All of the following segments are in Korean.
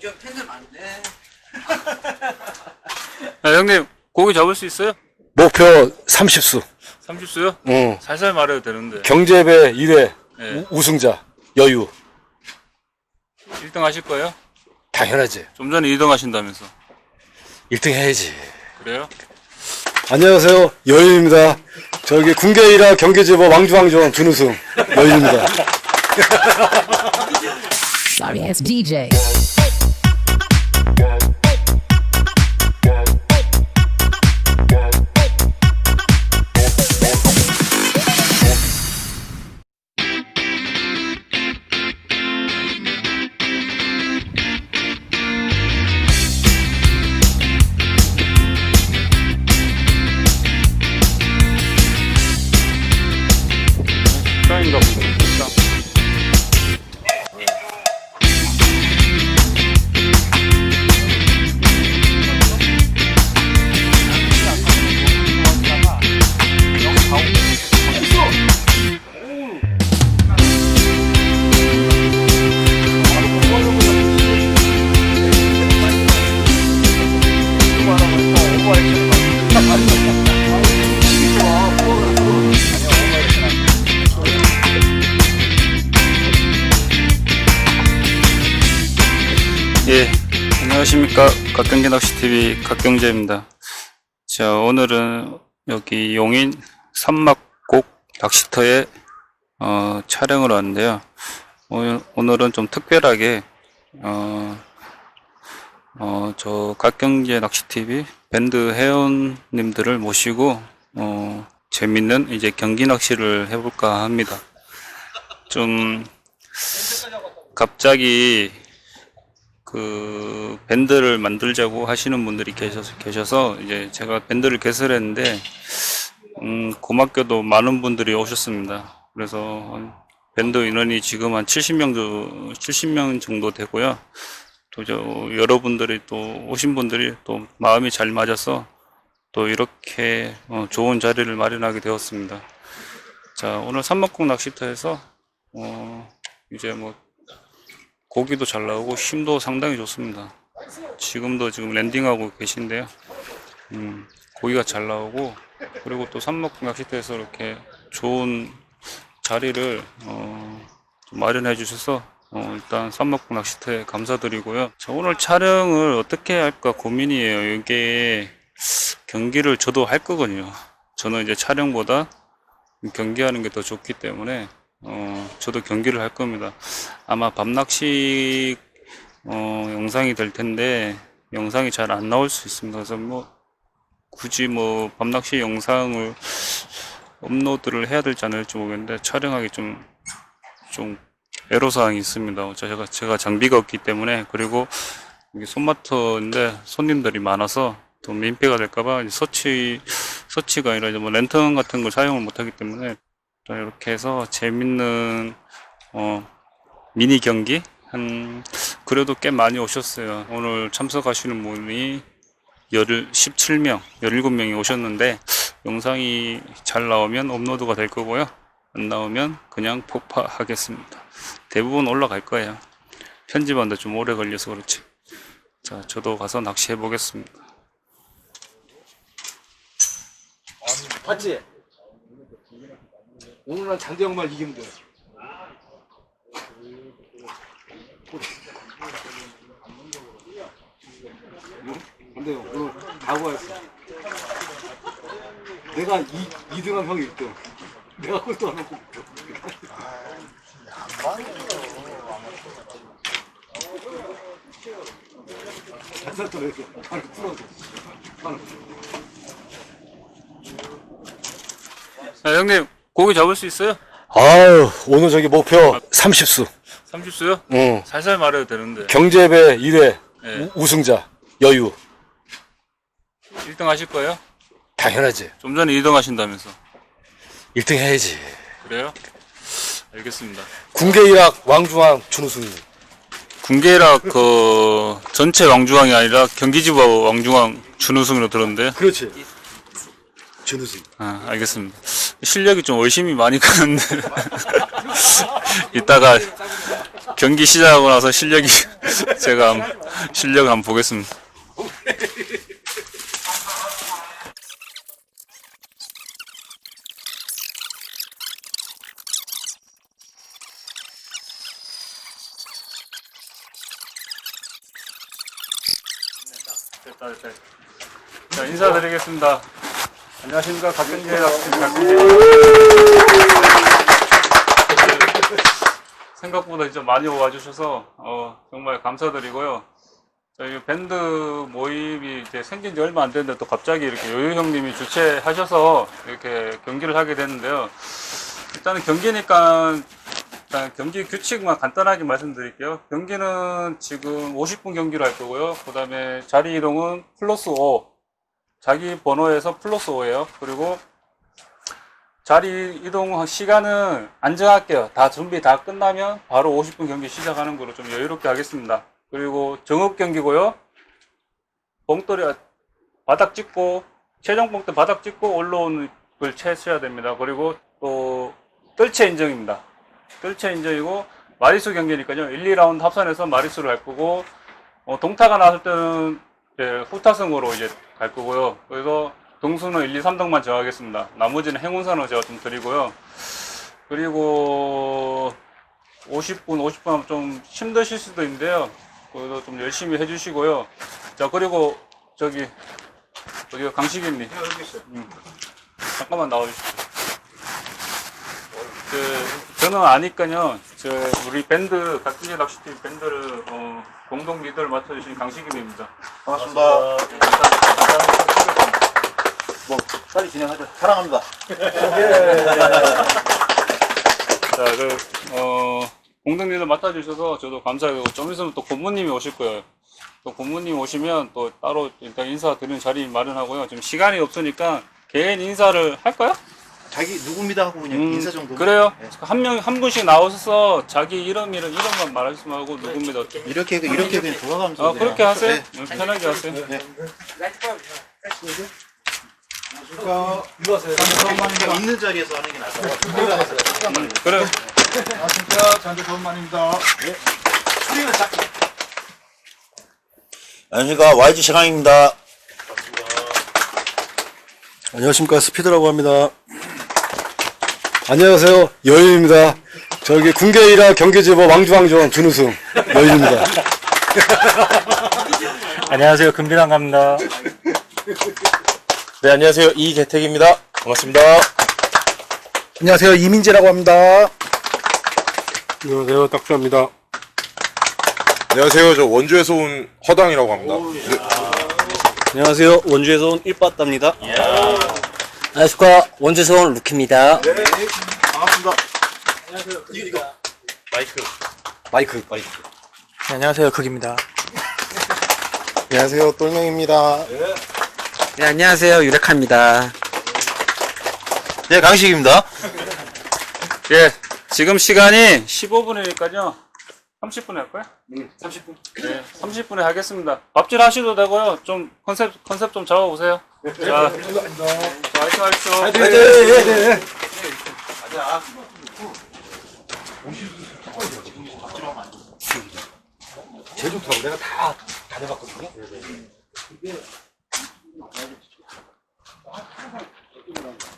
좀 팬들 많네. 야, 형님, 고기 잡을 수 있어요? 목표 30수. 30수요? 응. 살살 말해도 되는데. 경제배 1회 네. 우 승자 여유. 1등 하실 거예요? 당연하지. 좀 전에 2등 하신다면서. 1등 해야지. 그래요? 안녕하세요. 여유입니다. 저기 군계 1화 경기지보 왕중왕전 준우승 여유입니다. Sorry ass DJ. 안녕하십니까. 각경제 낚시TV 각경제입니다. 자, 오늘은 여기 용인 산막곡 낚시터에 어, 촬영을 왔는데요. 오늘, 오늘은 좀 특별하게, 어, 어, 저 각경제 낚시TV 밴드 회원님들을 모시고, 어, 재밌는 이제 경기 낚시를 해볼까 합니다. 좀, 갑자기 그 밴드를 만들자고 하시는 분들이 계셔서 계셔서 이제 제가 밴드를 개설했는데 음 고맙게도 많은 분들이 오셨습니다. 그래서 한 밴드 인원이 지금 한 70명 정도 70명 정도 되고요. 또 저 여러분들이 또 오신 분들이 또 마음이 잘 맞아서 또 이렇게 어, 좋은 자리를 마련하게 되었습니다. 자 오늘 삼목국 낚시터에서 어 이제 뭐 고기도 잘 나오고 힘도 상당히 좋습니다. 지금도 지금 랜딩하고 계신데요. 음, 고기가 잘 나오고 그리고 또 삼목국 낚시터에서 이렇게 좋은 자리를 어, 좀 마련해 주셔서 어, 일단 삼목국 낚시터에 감사드리고요. 자, 오늘 촬영을 어떻게 할까 고민이에요. 이게 경기를 저도 할 거거든요. 저는 이제 촬영보다 경기하는 게 더 좋기 때문에 어, 저도 경기를 할 겁니다. 아마 밤낚시 어, 영상이 될 텐데 영상이 잘 안 나올 수 있습니다. 그래서 뭐 굳이 뭐 밤낚시 영상을 업로드를 해야 될지 안 할지 모르겠는데 촬영하기 좀좀 애로사항이 있습니다. 제가 제가 장비가 없기 때문에 그리고 이게 손마터인데 손님들이 많아서 또 민폐가 될까봐 서치 서치가 아니라 뭐 랜턴 같은 걸 사용을 못하기 때문에 자, 이렇게 해서 재밌는 어, 미니 경기 한 그래도 꽤 많이 오셨어요. 오늘 참석하시는 분이 열 17명, 17명이 오셨는데 영상이 잘 나오면 업로드가 될 거고요. 안 나오면 그냥 폭파하겠습니다. 대부분 올라갈 거예요. 편집하는데 좀 오래 걸려서 그렇지. 자, 저도 가서 낚시해 보겠습니다. 봤지? 오늘 난 장대 형만 이기면 돼. 안 돼요. 오늘 각오가 있어. 내가 2, 2등한 형이 1등. 내가 꼴도 안 하고. 자, 형님, 고기 잡을 수 있어요? 아유, 오늘 저기 목표 30수. 30수요? 응. 살살 말해도 되는데. 경제배 1회 네. 우 승자 여유. 1등 하실 거예요? 당연하지. 좀 전에 2등 하신다면서. 1등 해야지. 그래요? 알겠습니다. 군계 1학 왕중왕 준우승. 군계락 그 전체 왕중왕이 아니라 경기지부 왕중왕 준우승으로 들었는데요. 그렇지. 준우승. 아, 알겠습니다. 실력이 좀 의심이 많이 가는데 이따가 경기 시작하고 나서 실력이 제가 한번- 실력을 한번 보겠습니다. 됐다, 됐다. 자, 인사드리겠습니다. 안녕하십니까. 박근재 낚시 박근재. 생각보다 진짜 많이 와주셔서, 어, 정말 감사드리고요. 저희 밴드 모임이 이제 생긴 지 얼마 안 됐는데 또 갑자기 이렇게 요요 형님이 주최하셔서 이렇게 경기를 하게 됐는데요. 일단은 경기니까 일단 경기 규칙만 간단하게 말씀드릴게요. 경기는 지금 50분 경기로 할 거고요. 그 다음에 자리 이동은 플러스 5. 자기 번호에서 플러스 5예요. 그리고 자리 이동 시간은 안 정할게요. 다 준비 다 끝나면 바로 50분 경기 시작하는 거로 좀 여유롭게 하겠습니다. 그리고 정읍 경기고요. 봉돌이 바닥 찍고 최종 봉돌 바닥 찍고 올라오는 걸 채셔야 됩니다. 그리고 또 뜰채 인정입니다. 뜰채 인정이고 마리수 경기니까요. 1, 2라운드 합산해서 마리수를 할 거고 어, 동타가 나왔을 때는 이제 후타승으로 이제 갈 거고요. 그래서 동수는 1, 2, 3등만 정하겠습니다. 나머지는 행운선으로 제가 좀 드리고요. 그리고 50분, 50분 하면 좀 힘드실 수도 있는데요. 그래도 좀 열심히 해주시고요. 자, 그리고 저기, 어디가 강식입니? 음. 잠깐만 나와주십시오. 그, 저는 아니까요. 저, 우리 밴드, 각기의 낚시팀 밴드를, 어, 공동 리더를 맡아주신 강식임입니다. 반갑습니다. 뭐 빨리 진행하죠. 사랑합니다. 자, 그, 어, 공동 리더 맡아주셔서 저도 감사하고, 좀 있으면 또 고모님이 오실 거예요. 또 고모님 오시면 또 따로 일단 인사 드리는 자리 마련하고요. 지금 시간이 없으니까 개인 인사를 할까요? 자기 누굽니다 하고 그냥 음, 인사 정도. 그래요. 한 명, 한 분씩 나오셔서 자기 이름, 이름, 이름만 말하시면 하고 누굽니다. 이렇게 이렇게 그냥 돌아가면서. 아, 그냥. 그렇게 하세요. 네. 네, 편하게 하세요. 네. 이거 하세요. 그냥 있는 자리에서 하는 게 나아서. 음, 그래요. 아, 진짜 잔대 전만입니다. 안녕하십니까 YG 최강입니다. 안녕하십니까 스피드라고 합니다. 안녕하세요 여인입니다. 저기 군계 1화 경기지보 왕주왕전 준우승 여인입니다. 안녕하세요. 금비랑 갑니다. 네 안녕하세요 이재택입니다. 반갑습니다. 안녕하세요 이민재라고 합니다. 안녕하세요, 딱주입니다. 안녕하세요. 저 원주에서 온 허당이라고 합니다. 안녕하세요 원주에서 온 일빠따입니다. 안녕하십니까 원주에서 온 루키입니다 반갑습니다. 마이크 마이크. 네, 안녕하세요. 극입니다. 안녕하세요 똘명입니다. 네 안녕하세요 유레카입니다 네 강식입니다. 예, 지금 시간이 15분이니까요. 30분에 할까요? 네, 30분. 네, 30분에 하겠습니다. 밥질 하셔도 되고요. 좀 컨셉, 컨셉 좀 잡아보세요. 자, 자, 화이팅 하십시오. 제주도 내가 다 다녀봤거든요.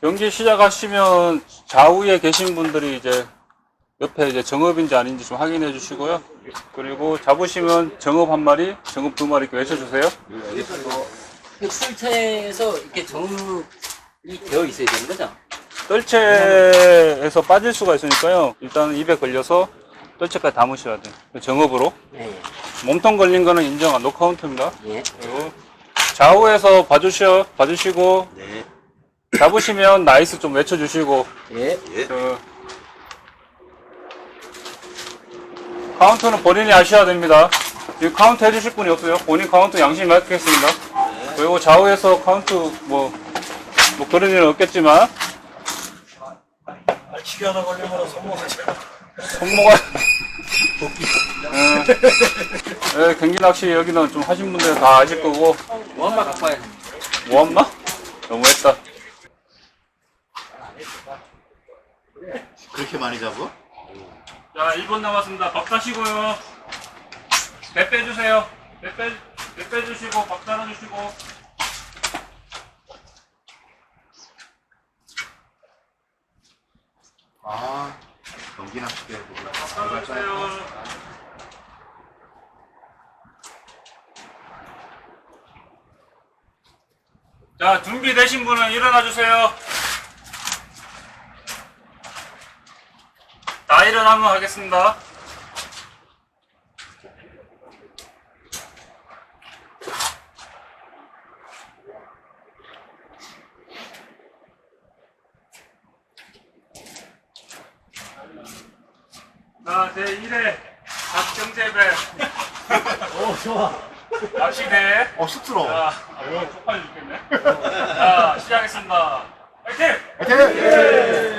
경기 시작하시면 좌우에 계신 분들이 이제 옆에 이제 정읍인지 아닌지 좀 확인해 주시고요. 그리고 잡으시면 정읍 한 마리, 정읍 두 마리 이렇게 외쳐주세요. 술체에서 이렇게 정이 되어 있어야 되는 거죠? 뜰채에서 빠질 수가 있으니까요. 일단 입에 걸려서 뜰채까지 담으셔야 돼요. 정읍으로. 네. 몸통 걸린 거는 인정한 노카운트입니다. 예. 그리고 좌우에서 봐주셔, 봐주시고, 잡으시면 나이스 좀 외쳐주시고, 예. 그, 카운트는 본인이 아셔야 됩니다. 지금 카운트 해주실 분이 없어요. 본인 카운트 양심히 맡기겠습니다. 그리고 좌우에서 카운트 뭐, 뭐 그런 일은 없겠지만, 치기 하나 걸리면 성공하지. 손모가, 예, 예, 경기 낚시 여기는 좀 하신 분들 다 아실 거고, 원마 와야 뭐한마? 너무했다. 그렇게 많이 잡어? 자, 1분 남았습니다. 밥 따시고요. 배 빼주세요. 배 빼, 배 빼주시고, 밥 따라주시고. 아, 연기 나쁘게. 밥 따라주세요. 자, 준비되신 분은 일어나 주세요. 다 일어나면 하겠습니다. 자, 제1회 박정재배. 오, 좋아. 낚시대. 어, 쑥스러워. 자, 아유, 쪽팔려 죽겠네. 자, 시작하겠습니다. 화이팅! 따라갑니다.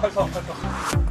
칼성, 칼성.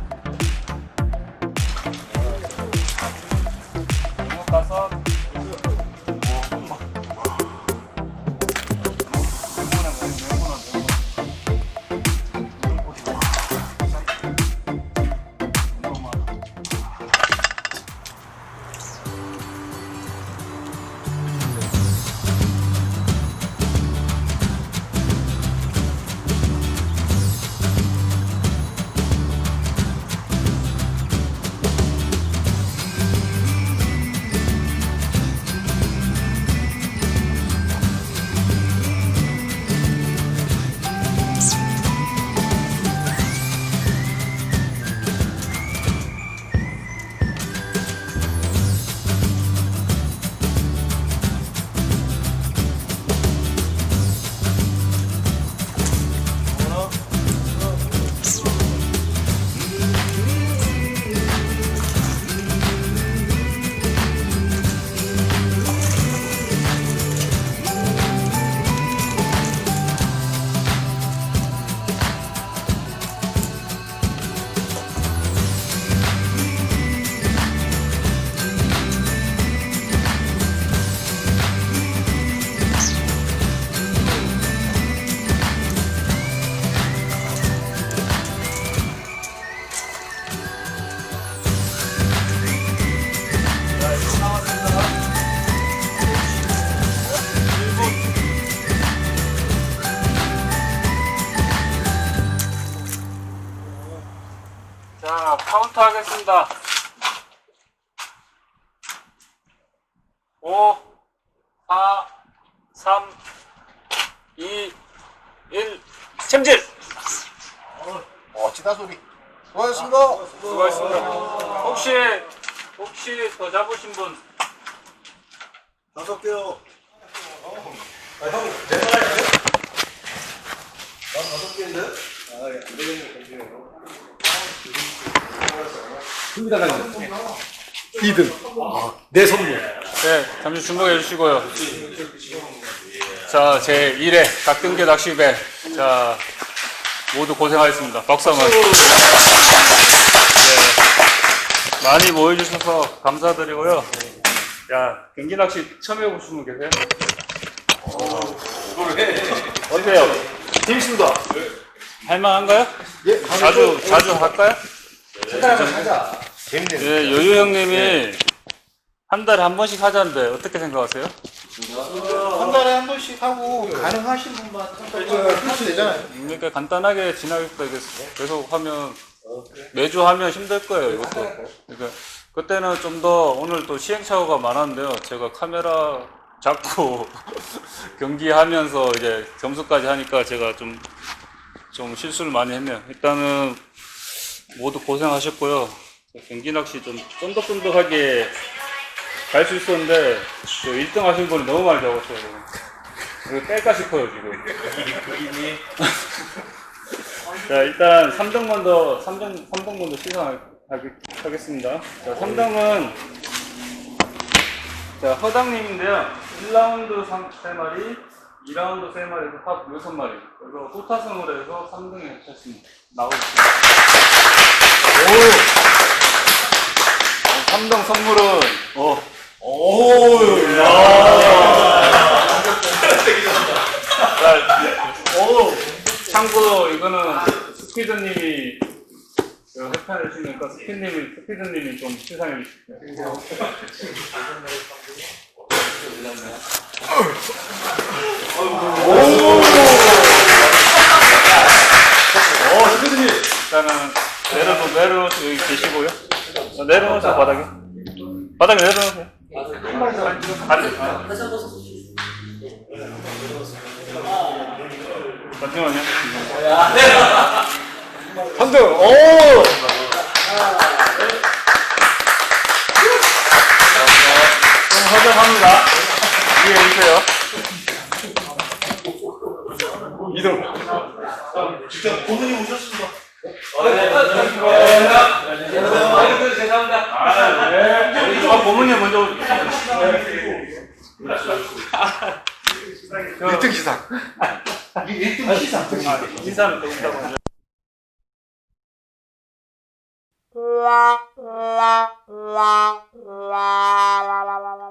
3, 2, 1, 챔 따소리. 수고하셨습니다. 수고하셨습니다. 혹시 혹시 더 잡으신 분 다섯 개요. 이등 아, 내 선물. 네, 잠시 주목해 주시고요. 자, 제 1회 각등계 낚시배. 자, 모두 고생하셨습니다. 박수 한번. 네. 많이 모여주셔서 감사드리고요. 야, 경기 낚시 처음 해보시는 분 계세요? 어디세요? 재밌습니다. 할만한가요? 예, 자주, 자주 할까요? 재밌네요. 예, 요요 형님이 한 달에 한 번씩 하자는데 어떻게 생각하세요? 한 달에 한 번씩 하고 가능하신 분만 하면 되잖아요. 그러니까 간단하게 지나겠다 계속 하면 매주 하면 힘들 거예요 이것도. 그러니까 그때는 좀 더 오늘 또 시행착오가 많았는데요. 제가 카메라 잡고 경기하면서 이제 점수까지 하니까 제가 좀 좀 실수를 많이 했네요. 일단은 모두 고생하셨고요. 경기 낚시 좀 쫀득쫀득하게 갈 수 있었는데 저 1등 하신 분이 너무 많이 잡았어요 이거 뺄까 싶어요 지금 자, 일단 3등만 더, 3등, 3등만 더 시상하겠습니다. 자, 3등은, 자, 허당님인데요. 1라운드 3마리, 2라운드 3마리에서 합 6마리. 그리고 후타승으로 해서 3등에 쳤습니다. 나오겠습니다. 오! 3등 선물은, 어, 오! 야! 자, 오! 참고로 이거는 스피드님이 회판을 주니까 스피드님이 스피드님이 좀 시상해 주실게요. 오, 스피드님. 일단은 내려놓 내려놓으세요 여기 계시고요. 자, 내려놓으세요 바닥에. 바닥에 내려놓으세요. 다리. 잠시만요. 한 등. 오! 좀 허접합니다. 위에 있어요. 이등 아, 고문님 먼저. 1등 시상. 인사는 또 있다고. 하죠. la la la la